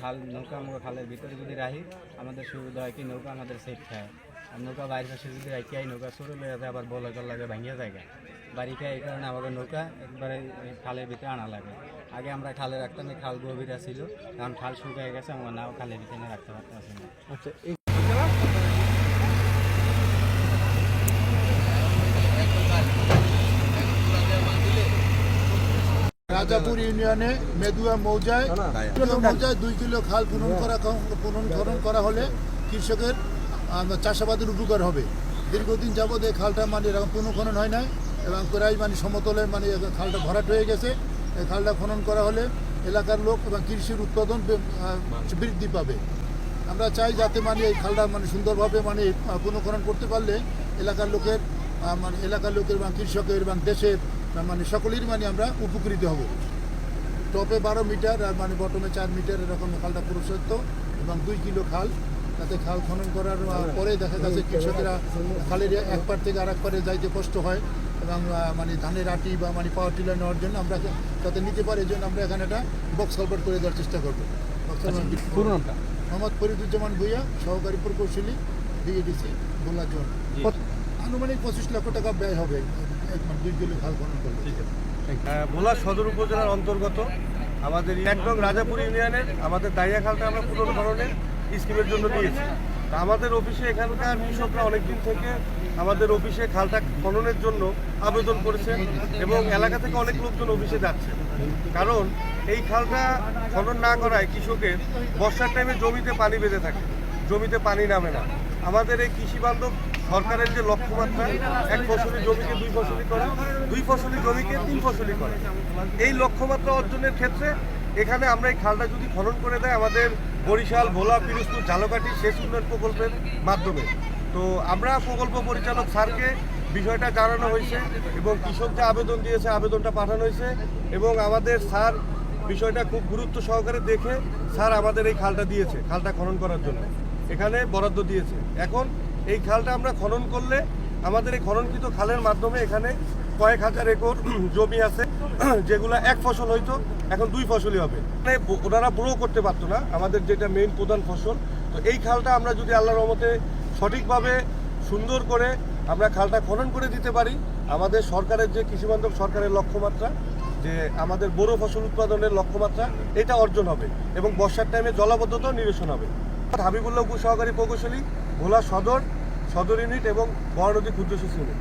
খাল, নৌকা আমরা খালের ভিতরে যদি রাখি, আমাদের সুবিধা হয় কি নৌকা আমাদের সেফ খায় আর নৌকা বাইরের পাশে যদি রাখি আই নৌকা সরে হয়ে যায় আবার বলে জল লাগে ভাঙিয়ে যায় বাড়ি খায়, এই কারণে আমাদের নৌকা একবারে খালের ভিতরে আনা লাগে। আগে আমরা খালে রাখতাম খাল গভীরা ছিল। কারণ খাল শুকিয়ে গেছে, আমরা নাও খালের ভিতরে রাখতে পারতাম। আচ্ছা রাজাপুর ইউনিয়নে মেদুয়া মৌজায় মৌজায় দুই কিলো খাল পূরণ করা পূরণ খনন করা হলে কৃষকের চাষাবাদের উপকার হবে। দীর্ঘদিন যাবৎ এই খালটা মানে এরকম পুনঃখনন হয় নাই এবং প্রায় মানে সমতলে মানে খালটা ভরাট হয়ে গেছে। এই খালটা খনন করা হলে এলাকার লোক এবং কৃষির উৎপাদন বৃদ্ধি পাবে। আমরা চাই যাতে মানে এই খালটা মানে সুন্দরভাবে মানে পুনঃখনন করতে পারলে এলাকার লোকের মানে এলাকার লোকের এবং কৃষকের এবং দেশের মানে সকলের মানে আমরা উপকৃত হব। টপে বারো মিটার আর মানে বটমে চার মিটার এরকম খালটা পুরুষত্ব এবং দুই কিলো খাল। তাতে খাল খনন করার পরে দেখা যাচ্ছে কৃষকেরা খালের এক পার থেকে আর এক পারে যাইতে কষ্ট হয় এবং মানে ধানের আটি বা মানে পাওয়ার টিলার নেওয়ার জন্য আমরা তাতে নিতে পারি এই জন্য আমরা এখানে একটা বক্স কালভার্ট করে দেওয়ার চেষ্টা করব। পুরো মোহাম্মদ ফরিদুজ্জামান ভুইয়া সহকারী প্রকৌশলী বিএডিসি ভোলা জোন। আনুমানিক পঁচিশ লক্ষ টাকা ব্যয় হবে। ভোলা সদর উপজেলার অন্তর্গত আমাদের একদম রাজাপুর ইউনিয়নের আমাদের দাইয়া খালটা আমরা পুনর্ভরণের স্কিমের জন্য দিয়েছি। আমাদের অফিসে এখানকার কৃষকরা অনেকদিন থেকে আমাদের অফিসে খালটা খননের জন্য আবেদন করেছে এবং এলাকা থেকে অনেক লোকজন অফিসে যাচ্ছে। কারণ এই খালটা খনন না করায় কৃষকের বর্ষার টাইমে জমিতে পানি বেঁধে থাকে, জমিতে পানি নামে না। আমাদের এই কৃষি বান্ধব সরকারের যে লক্ষ্যমাত্রা, এক ফসলি জমিকে দুই ফসলি করা, দুই ফসলি জমিকে তিন ফসলি করা। এই লক্ষ্যমাত্রা অর্জনের ক্ষেত্রে এখানে আমরা এই খালটা যদি খনন করে দেয়, আমাদের বরিশাল, ভোলা, পিরোজপুর ঝালকাঠি সেচ উন্নয়ন প্রকল্পের মাধ্যমে। তো আমরা প্রকল্প পরিচালক স্যারকে বিষয়টা জানানো হয়েছে এবং কৃষক যে আবেদন দিয়েছে, আবেদনটা পাঠানো হয়েছে এবং আমাদের স্যার বিষয়টা খুব গুরুত্ব সহকারে দেখে স্যার আমাদের এই খালটা দিয়েছে, খালটা খনন করার জন্য। এখানে বরাদ্দ দিয়েছে। এখন এই খালটা আমরা খনন করলে আমাদের এই খননকৃত খালের মাধ্যমে এখানে কয়েক হাজার একর জমি আছে, যেগুলো এক ফসল হইতো, এখন দুই ফসলই হবে। মানে ওনারা ব্রো করতে পারতো না, আমাদের যেটা মেইন প্রধান ফসল। তো এই খালটা আমরা যদি আল্লাহর রহমতে সঠিকভাবে সুন্দর করে আমরা খালটা খনন করে দিতে পারি, আমাদের সরকারের যে কৃষিবান্ধব সরকারের লক্ষ্যমাত্রা, যে আমাদের বড় ফসল উৎপাদনের লক্ষ্যমাত্রা, এটা অর্জন হবে এবং বর্ষার টাইমে জলাবদ্ধতাও নিরসন হবে। হাবিবুল্লাহ উপসহকারী প্রকৌশলী, ভোলা সদর সদর ইউনিট এবং বড়নদী ক্ষুদ্র ইউনিট।